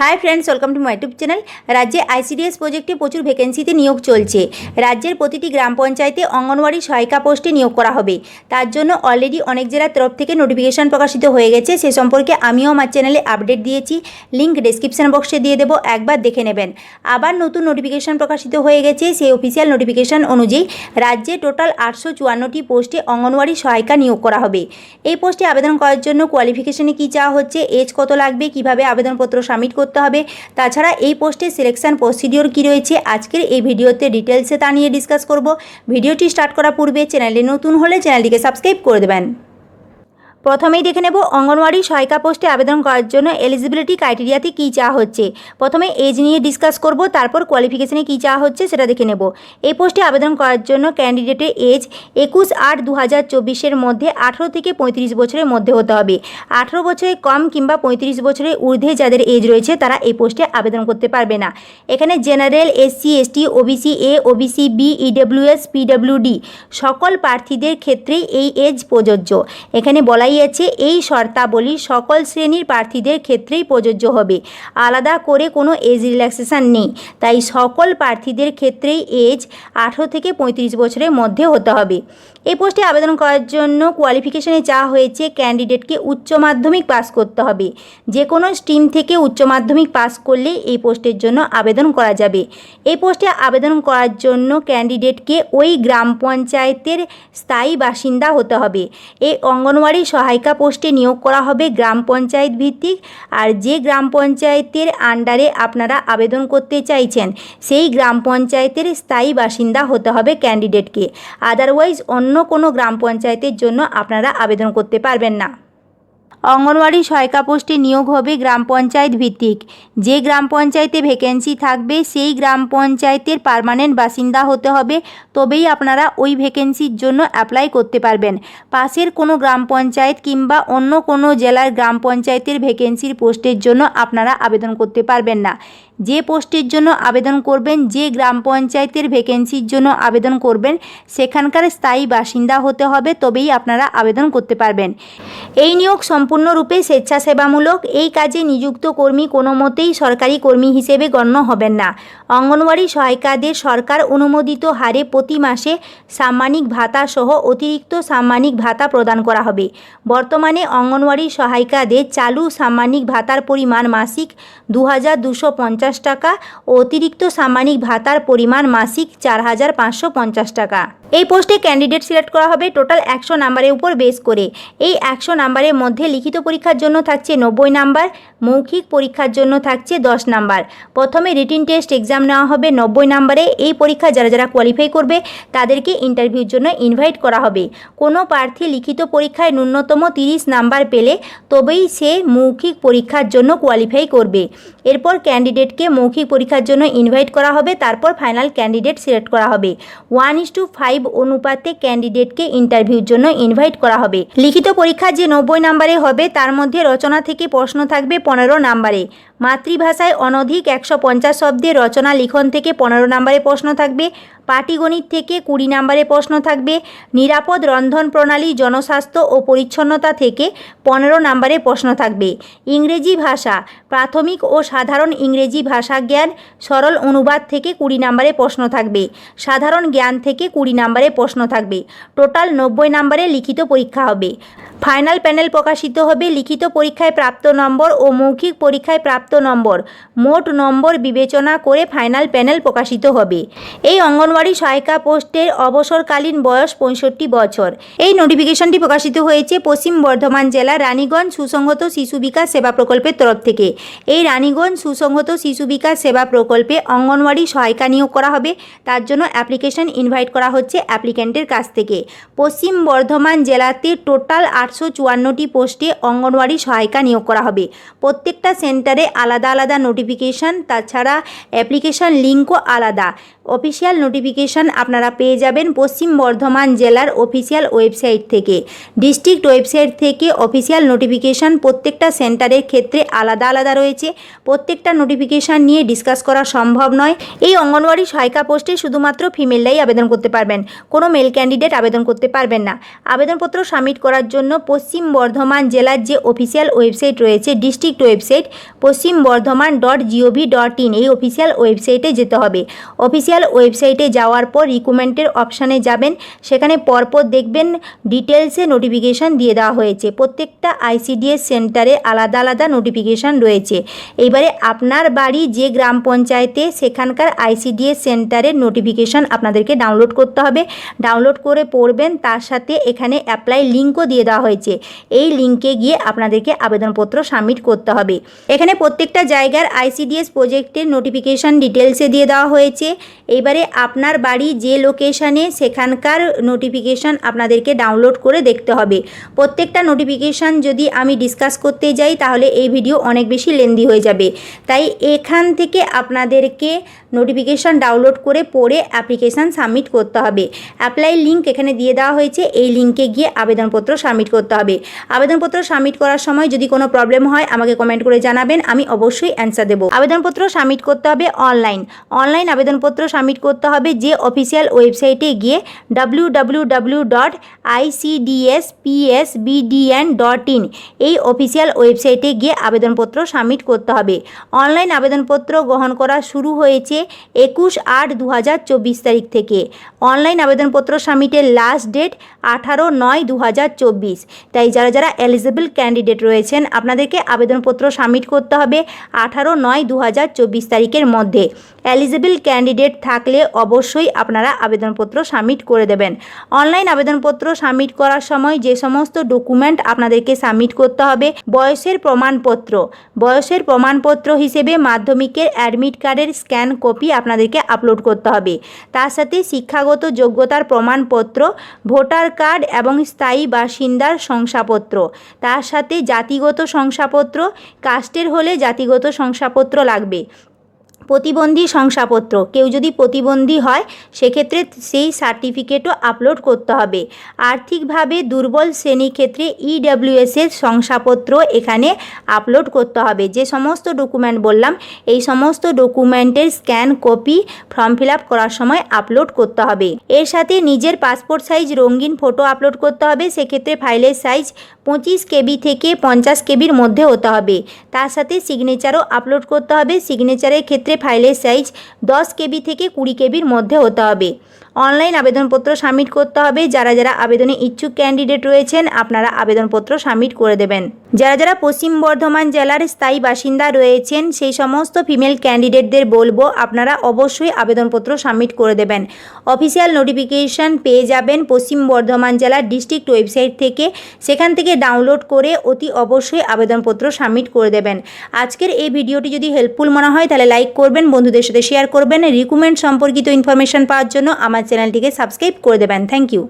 Hi friends welcome to my YouTube channel রাজ্যে ICDS প্রজেক্টে প্রচুর ভ্যাকেন্সিতে নিয়োগ চলছে। রাজ্যের প্রতিটি গ্রাম পঞ্চায়েতে অঙ্গনওয়াড়ি সহায়িকা পোস্টে নিয়োগ করা হবে। তার জন্য অলরেডি অনেক জেলার তরফ থেকে নোটিফিকেশন প্রকাশিত হয়ে গেছে। সে সম্পর্কে আমিও আমার চ্যানেলে আপডেট দিয়েছি। লিঙ্ক ডেসক্রিপশন বক্সে দিয়ে দেবো, একবার দেখে নেবেন। আবার নতুন নোটিফিকেশন প্রকাশিত হয়ে গেছে, সেই অফিসিয়াল নোটিফিকেশন অনুযায়ী রাজ্যে টোটাল আটশো চুয়ান্নটি পোস্টে অঙ্গনওয়াড়ি সহায়িকা নিয়োগ করা হবে। এই পোস্টে আবেদন করার জন্য কোয়ালিফিকেশনে কী চাওয়া হচ্ছে এজ কত লাগবে, কীভাবে আবেদনপত্র সাবমিট করতে হবে। তাছাড়া এই পোস্টে সিলেকশান প্রসিডিওর কী রয়েছে, আজকের এই ভিডিওতে ডিটেলসে তা নিয়ে ডিসকাস করব। ভিডিওটি স্টার্ট করা পূর্বে চ্যানেলে নতুন হলে চ্যানেলটিকে সাবস্ক্রাইব করে দেবেন। প্রথমেই দেখে নেব অঙ্গনওয়াড়ি সহায়িকা পোস্টে আবেদন করার জন্য এলিজিবিলিটি ক্রাইটেরিয়াতে কী চাওয়া হচ্ছে। প্রথমে এজ নিয়ে ডিসকাস করব, তারপর কোয়ালিফিকেশনে কী চাওয়া হচ্ছে সেটা দেখে নেব। এই পোস্টে আবেদন করার জন্য ক্যান্ডিডেটের এজ একুশ আট দু হাজার চব্বিশের মধ্যে আঠেরো থেকে পঁয়ত্রিশ বছরের মধ্যে হতে হবে। আঠেরো বছরের কম কিংবা পঁয়ত্রিশ বছরের ঊর্ধ্বে যাদের এজ রয়েছে তারা এই পোস্টে আবেদন করতে পারবে না। এখানে general SC ST OBC A OBC B EWS PWD সকল প্রার্থীদের ক্ষেত্রেই এই এজ প্রযোজ্য। এখানে বলাই আছে এই শর্তাবলী সকল শ্রেণির প্রার্থীদের ক্ষেত্রেই প্রযোজ্য হবে। আলাদা করে কোনো এজ রিল্যাক্সেশন নেই। তাই সকল প্রার্থীদের ক্ষেত্রেই এজ আঠেরো থেকে পঁয়ত্রিশ বছরের মধ্যে হতে হবে। এই পোস্টে আবেদন করার জন্য কোয়ালিফিকেশনে চাওয়া হয়েছে, ক্যান্ডিডেটকে উচ্চ মাধ্যমিক পাস করতে হবে। যে কোনো স্ট্রিম থেকে উচ্চ মাধ্যমিক পাস করলে এই পোস্টের জন্য আবেদন করা যাবে। এই পোস্টে আবেদন করার জন্য ক্যান্ডিডেটকে ওই গ্রাম পঞ্চায়েতের স্থায়ী বাসিন্দা হতে হবে। এই অঙ্গনওয়াড়ি সহায়িকা পোস্টে নিয়োগ করা হবে গ্রাম পঞ্চায়েত ভিত্তিক। আর যে গ্রাম পঞ্চায়েতের আন্ডারে আপনারা আবেদন করতে চাইছেন, সেই গ্রাম পঞ্চায়েতের স্থায়ী বাসিন্দা হতে হবে ক্যান্ডিডেটকে। আদারওয়াইজ অন্য কোনো গ্রাম পঞ্চায়েতের জন্য আপনারা আবেদন করতে পারবেন না। অঙ্গনওয়াড়ি সহায়িকা পোস্টে নিয়োগ হবে গ্রাম পঞ্চায়েত ভিত্তিক। যে গ্রাম পঞ্চায়েতে ভ্যাকেন্সি থাকবে, সেই গ্রাম পঞ্চায়েতের পারমানেন্ট বাসিন্দা হতে হবে। তবেই আপনারা ওই ভ্যাকেন্সির জন্য অ্যাপ্লাই করতে পারবেন। পাশের কোনো গ্রাম পঞ্চায়েত কিংবা অন্য কোনো জেলার গ্রাম পঞ্চায়েতের ভ্যাকেন্সির পোস্টের জন্য আপনারা আবেদন করতে পারবেন না। যে পোস্টের জন্য আবেদন করবেন, যে গ্রাম পঞ্চায়েতের ভ্যাকেন্সির জন্য আবেদন করবেন, সেখানকার স্থায়ী বাসিন্দা হতে হবে, তবেই আপনারা আবেদন করতে পারবেন। এই নিয়োগ সম্পূর্ণরূপে স্বেচ্ছাসেবামূলক। এই কাজে নিযুক্ত কর্মী কোনো মতেই সরকারি কর্মী হিসেবে গণ্য হবেন না। অঙ্গনওয়াড়ি সহায়িকাদের সরকার অনুমোদিত হারে প্রতি মাসে সাম্মানিক ভাতা সহ অতিরিক্ত সাম্মানিক ভাতা প্রদান করা হবে। বর্তমানে অঙ্গনওয়াড়ি সহায়িকাদের চালু সাম্মানিক ভাতার পরিমাণ মাসিক দু হাজার দুশো পঞ্চাশ টাকা ও অতিরিক্ত সাম্মানিক ভাতার পরিমাণ মাসিক চার হাজার পাঁচশো পঞ্চাশ টাকা। এই পোস্টে ক্যান্ডিডেট সিলেক্ট করা হবে টোটাল একশো নাম্বারের উপর বেস করে। এই একশো নাম্বারের মধ্যে লিখিত পরীক্ষার জন্য থাকছে নব্বই নাম্বার, মৌখিক পরীক্ষার জন্য থাকছে দশ নাম্বার। প্রথমে রিটিন টেস্ট এক্সাম নেওয়া হবে নব্বই নাম্বারে। এই পরীক্ষা যারা যারা কোয়ালিফাই করবে, তাদেরকে ইন্টারভিউর জন্য ইনভাইট করা হবে। কোনো প্রার্থী লিখিত পরীক্ষায় ন্যূনতম তিরিশ নাম্বার পেলে, তবেই সে মৌখিক পরীক্ষার জন্য কোয়ালিফাই করবে। এরপর ক্যান্ডিডেটকে মৌখিক পরীক্ষার জন্য ইনভাইট করা হবে, তারপর ফাইনাল ক্যান্ডিডেট সিলেক্ট করা হবে। ওয়ান ইস টু ফাইভ অনুপাতে ক্যান্ডিডেটকে ইন্টারভিউর জন্য ইনভাইট করা হবে। লিখিত পরীক্ষা যে নব্বই নাম্বারে হবে, তার মধ্যে রচনা থেকে প্রশ্ন থাকবে পনেরো নাম্বারে মাতৃভাষায় অনধিক একশো পঞ্চাশ শব্দে রচনা লিখন থেকে পনেরো নাম্বারে প্রশ্ন থাকবে, পাটিগণিত থেকে কুড়ি নাম্বারে প্রশ্ন থাকবে, নিরাপদ রন্ধন প্রণালী, জনস্বাস্থ্য ও পরিচ্ছন্নতা থেকে পনেরো নাম্বারে প্রশ্ন থাকবে। ইংরেজি ভাষা, প্রাথমিক ও সাধারণ ইংরেজি ভাষা জ্ঞান, সরল অনুবাদ থেকে কুড়ি নাম্বারে প্রশ্ন থাকবে, সাধারণ জ্ঞান থেকে কুড়ি নাম্বারে প্রশ্ন থাকবে। টোটাল নব্বই নাম্বারে লিখিত পরীক্ষা হবে। ফাইনাল প্যানেল প্রকাশিত হবে লিখিত পরীক্ষায় প্রাপ্ত নম্বর ও মৌখিক পরীক্ষায় প্রাপ্ত নম্বর। মোট নম্বর বিবেচনা করে ফাইনাল প্যানেল প্রকাশিত হবে। এই অঙ্গনওয়াড়ি সহায়িকা পোস্টের অবসরকালীন বয়স পঁয়ষট্টি বছর। এই নোটিফিকেশনটি প্রকাশিত হয়েছে পশ্চিম বর্ধমান জেলার রানীগঞ্জ সুসংহত শিশু বিকাশ সেবা প্রকল্পের তরফ থেকে। এই রানীগঞ্জ সুসংহত শিশু বিকাশ সেবা প্রকল্পে অঙ্গনওয়াড়ি সহায়িকা নিয়োগ করা হবে। তার জন্য অ্যাপ্লিকেশন ইনভাইট করা হচ্ছে অ্যাপ্লিক্যান্টের কাছ থেকে। পশ্চিম বর্ধমান জেলাতে টোটাল আটশো চুয়ান্নটি পোস্টে অঙ্গনওয়াড়ি সহায়িকা নিয়োগ করা হবে। প্রত্যেকটা সেন্টারে আলাদা আলাদা নোটিফিকেশান তাছাড়া অ্যাপ্লিকেশান লিঙ্কও আলাদা। অফিসিয়াল নোটিফিকেশন আপনারা পেয়ে যাবেন পশ্চিম বর্ধমান জেলার অফিসিয়াল ওয়েবসাইট থেকে। ডিস্ট্রিক্ট ওয়েবসাইট থেকে অফিসিয়াল নোটিফিকেশন প্রত্যেকটা সেন্টারের ক্ষেত্রে আলাদা আলাদা রয়েছে। প্রত্যেকটা নোটিফিকেশান নিয়ে ডিসকাস করা সম্ভব নয়। এই অঙ্গনওয়াড়ি সহায়িকা পোস্টে শুধুমাত্র ফিমেলরাই আবেদন করতে পারবেন। কোনো মেল ক্যান্ডিডেট আবেদন করতে পারবেন না। আবেদনপত্র সাবমিট করার জন্য পশ্চিম বর্ধমান জেলার যে অফিসিয়াল ওয়েবসাইট রয়েছে, district website Paschim Bardhaman dot GOV dot in এই অফিসিয়াল ওয়েবসাইটে যেতে হবে। অফিসিয়াল ওয়েবসাইটে যাওয়ার পর রিকুমেন্টের অপশানে যাবেন। সেখানে পরপর দেখবেন ডিটেলসে নোটিফিকেশান দিয়ে দেওয়া হয়েছে। প্রত্যেকটা আইসিডিএস সেন্টারে আলাদা আলাদা নোটিফিকেশান রয়েছে। এইবারে আপনার বাড়ি যে গ্রাম পঞ্চায়েতে সেখানকার আইসিডিএস সেন্টারের নোটিফিকেশান আপনাদেরকে ডাউনলোড করতে হবে। ডাউনলোড করে পড়বেন, তার সাথে এখানে অ্যাপ্লাই লিঙ্কও দিয়ে দেওয়া হয়েছে। এই লিঙ্কে গিয়ে আপনাদেরকে আবেদনপত্র সাবমিট করতে হবে। এখানে প্রত্যেকটা জায়গার আইসিডিএস প্রজেক্টের নোটিফিকেশান ডিটেলসে দিয়ে দেওয়া হয়েছে। এইবারে আপনার বাড়ি যে লোকেশানে সেখানকার নোটিফিকেশান আপনাদেরকে ডাউনলোড করে দেখতে হবে। প্রত্যেকটা নোটিফিকেশান যদি আমি ডিসকাস করতে যাই, তাহলে এই ভিডিও অনেক বেশি লেন্দি হয়ে যাবে। তাই এখান থেকে আপনাদেরকে নোটিফিকেশান ডাউনলোড করে পড়ে অ্যাপ্লিকেশান সাবমিট করতে হবে। অ্যাপ্লাই লিঙ্ক এখানে দিয়ে দেওয়া হয়েছে, এই লিঙ্কে গিয়ে আবেদনপত্র সাবমিট করতে হবে। আবেদনপত্র সাবমিট করার সময় যদি কোনো প্রবলেম হয়, আমাকে কমেন্ট করে জানাবেন, আমি অবশ্যই অ্যান্সার দেবো। আবেদনপত্র সাবমিট করতে হবে অনলাইন অনলাইন আবেদনপত্র সাবমিট করতে হবে যে অফিসিয়াল ওয়েবসাইটে গিয়ে W W W dot dot in এই অফিসিয়াল ওয়েবসাইটে গিয়ে আবেদনপত্র সাবমিট করতে হবে। অনলাইন আবেদনপত্র গ্রহণ করা শুরু হয়েছে একুশ আট দু হাজার চব্বিশ তারিখ থেকে। অনলাইন আবেদনপত্র সাবমিটের লাস্ট ডেট আঠারো নয় দু হাজার চব্বিশ। তাই যারা যারা এলিজিবল ক্যান্ডিডেট রয়েছেন, আপনাদেরকে আবেদনপত্র সাবমিট করতে হবে আঠারো নয় দু হাজার চব্বিশ তারিখের মধ্যে। এলিজিবল ক্যান্ডিডেট থাকলে অবশ্যই আপনারা আবেদনপত্র সাবমিট করে দেবেন। অনলাইন আবেদনপত্র সাবমিট করার সময় যে সমস্ত ডকুমেন্ট আপনাদেরকে সাবমিট করতে হবে, বয়সের প্রমাণপত্র। বয়সের প্রমাণপত্র হিসেবে মাধ্যমিকের অ্যাডমিট কার্ডের স্ক্যান কপি আপনাদেরকে আপলোড করতে হবে। তার সাথে শিক্ষাগত যোগ্যতার প্রমাণপত্র, ভোটার কার্ড এবং স্থায়ী বাসিন্দার শংসাপত্র। তার সাথে জাতিগত শংসাপত্র কাস্টের হলে জাতিগত শংসাপত্র লাগবে। প্রতিবন্ধী শংসাপত্র। কেউ যদি প্রতিবন্ধী হয়, সেক্ষেত্রে সেই সার্টিফিকেটও আপলোড করতে হবে। আর্থিকভাবে দুর্বল শ্রেণির ক্ষেত্রে ইডাব্লিউএসের শংসাপত্র এখানে আপলোড করতে হবে। যে সমস্ত ডকুমেন্ট বললাম, এই সমস্ত ডকুমেন্টের স্ক্যান কপি ফর্ম ফিল করার সময় আপলোড করতে হবে। এর সাথে নিজের পাসপোর্ট সাইজ রঙিন ফটো আপলোড করতে হবে। সেক্ষেত্রে ফাইলের সাইজ পঁচিশ কেবি থেকে পঞ্চাশ কেবির মধ্যে হতে হবে। তার সাথে সিগনেচারও আপলোড করতে হবে। সিগনেচারের ক্ষেত্রে ফাইলের সাইজ দশ কেবি থেকে কুড়ি কেবির মধ্যে হতে হবে। অনলাইন আবেদনপত্র সাবমিট করতে হবে। যারা যারা আবেদনে ইচ্ছুক ক্যান্ডিডেট রয়েছেন, আপনারা আবেদনপত্র সাবমিট করে দেবেন। যারা যারা পশ্চিম বর্ধমান জেলার স্থায়ী বাসিন্দা রয়েছেন, সেই সমস্ত ফিমেল ক্যান্ডিডেটদের বলব, আপনারা অবশ্যই আবেদনপত্র সাবমিট করে দেবেন। অফিসিয়াল নোটিফিকেশান পেয়ে যাবেন পশ্চিম বর্ধমান জেলার ডিস্ট্রিক্ট ওয়েবসাইট থেকে। সেখান থেকে ডাউনলোড করে অতি অবশ্যই আবেদনপত্র সাবমিট করে দেবেন। আজকের এই ভিডিওটি যদি হেল্পফুল মনে হয়, তাহলে লাইক করবেন, বন্ধুদের সাথে শেয়ার করবেন। রিকুমেন্ট সম্পর্কিত ইনফরমেশন পাওয়ার জন্য আমার চ্যানেলটিকে সাবস্ক্রাইব করে দেবেন থ্যাংক ইউ